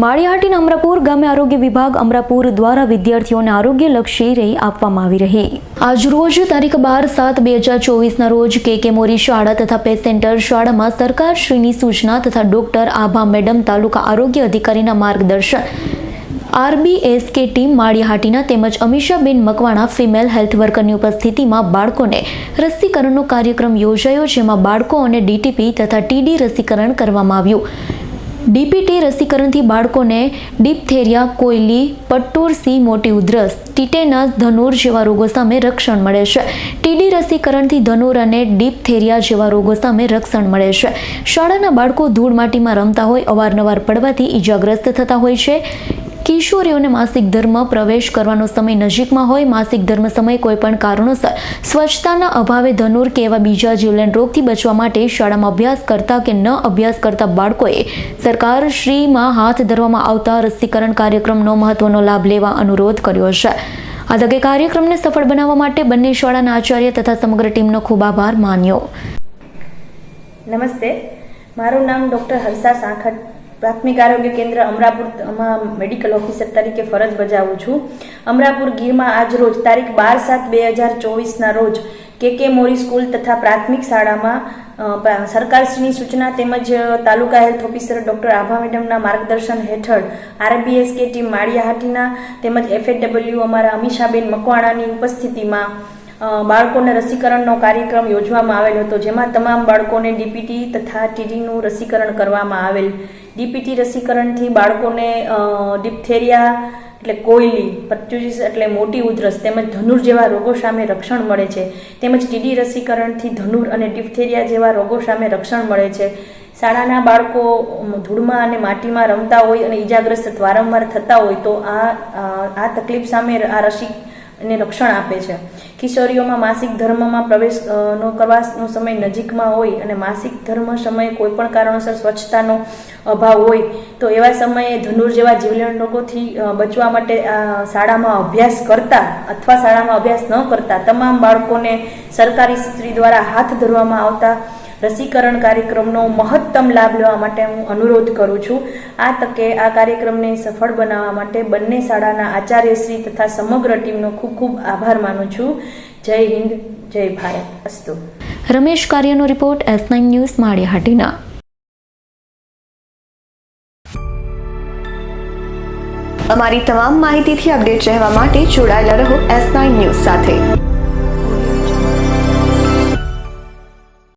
માળિયાહાટીના અમરાપુર ગામે આરોગ્ય વિભાગ અમરાપુર દ્વારા વિદ્યાર્થીઓને આરોગ્યલક્ષી રહી આપવામાં આવી રહી. આજરોજ તારીખ બાર સાત બે હજાર ચોવીસના રોજ કે કે મોરી શાળા તથા પે સેન્ટર શાળામાં સરકારશ્રીની સૂચના તથા ડોક્ટર આભા મેડમ તાલુકા આરોગ્ય અધિકારીના માર્ગદર્શન. આરબીએસકે ટીમ માળિયાહાટીના તેમજ અમીષાબેન મકવાણા ફિમેલ હેલ્થ વર્કરની ઉપસ્થિતિમાં બાળકોને રસીકરણનો કાર્યક્રમ યોજાયો, જેમાં બાળકો અને ડીટીપી તથા ટીડી રસીકરણ કરવામાં આવ્યું. ડીપીટી રસીકરણથી બાળકોને ડિપ્થેરિયા, કોયલી પટ્ટુરસી મોટી ઉધરસ, ટીટેનસ, ધનુર જેવા રોગો સામે રક્ષણ મળે છે. ટીડી રસીકરણથી ધનુર અને ડિપ્થેરિયા જેવા રોગો સામે રક્ષણ મળે છે. શાળાના બાળકો ધૂળ માટીમાં રમતા હોય, અવારનવાર પડવાથી ઈજાગ્રસ્ત થતા હોય છે. કિશોરીઓને માસિક ધર્મ પ્રવેશ કરવાનો સમય નજીકમાં હોય, માસિક ધર્મ સમય કોઈપણ કારણોસર સ્વચ્છતાના અભાવે ધનુર કે એવા બીજા જીવલેણ રોગથી બચવા માટે શાળામાં અભ્યાસ કરતા કે ન અભ્યાસ કરતા બાળકોએ સરકારશ્રીમાં હાથ ધરવામાં આવતા રસીકરણ કાર્યક્રમનો મહત્વનો લાભ લેવા અનુરોધ કર્યો છે. આ તકે કાર્યક્રમને સફળ બનાવવા માટે બંને શાળાના આચાર્ય તથા સમગ્ર ટીમનો ખૂબ આભાર માન્યો. નમસ્તે. મારું નામ ડૉક્ટર હર્ષા સાંખટ પ્રાથમિક આરોગ્ય કેન્દ્ર અમરાપુરમાં મેડિકલ ઓફિસર તરીકે ફરજ બજાવું છું. અમરાપુર ગીરમાં આજ રોજ તારીખ બાર સાત બે હજાર ચોવીસના રોજ કે કે મોરી સ્કૂલ તથા પ્રાથમિક શાળામાં સરકારશ્રીની સૂચના તેમજ taluka health officer doctor Abha મેડમના માર્ગદર્શન હેઠળ આરબીએસ કે ટીમ માળિયાહાટીના તેમજ એફએડબલ્યુ અમારા અમીષાબેન મકવાણાની ઉપસ્થિતિમાં બાળકોને રસીકરણનો કાર્યક્રમ યોજવામાં આવેલ હતો, જેમાં તમામ બાળકોને ડીપીટી તથા ટીડીનું રસીકરણ કરવામાં આવેલ. ડીપીટી રસીકરણથી બાળકોને ડિપ્થેરિયા એટલે કોયલી પચ્યુજીસ એટલે મોટી ઉધરસ તેમજ ધનુર જેવા રોગો સામે રક્ષણ મળે છે. તેમજ ટીડી રસીકરણથી ધનુર અને ડિપ્થેરિયા જેવા રોગો સામે રક્ષણ મળે છે. શાળાના બાળકો ધૂળમાં અને માટીમાં રમતા હોય અને ઈજાગ્રસ્ત વારંવાર થતા હોય તો આ આ તકલીફ સામે આ રસી ને રક્ષણ આપે છે. કિશોરીઓમાં માસિક ધર્મમાં પ્રવેશ નો કરવાનો સમય નજીકમાં હોય અને માસિક ધર્મ સમયે કોઈ પણ કારણોસર સ્વચ્છતાનો અભાવ હોય, તો એવા સમયે ધનુર જેવા જીવલેણ રોગોથી બચવા માટે શાળામાં અભ્યાસ કરતા અથવા શાળામાં અભ્યાસ ન કરતા તમામ બાળકોને સરકારી સ્ત્રી દ્વારા હાથ ધરવામાં આવતા રસીકરણ કાર્યક્રમનો મહત્તમ લાભ લેવા માટે હું અનુરોધ કરું છું. આ તકે આ કાર્યક્રમને સફળ બનાવવા માટે બંને શાળાના આચાર્યશ્રી તથા સમગ્ર ટીમનો ખૂબ ખૂબ આભાર માનું છું. જય હિન્દ જય ભારત. અસ્તુ. રમેશ કાર્યનો report S nine news Maliyahatina. અમારી તમામ માહિતીથી અપડેટ રહેવા માટે જોડાયેલા રહો એસ નાઇન ન્યૂઝ સાથે.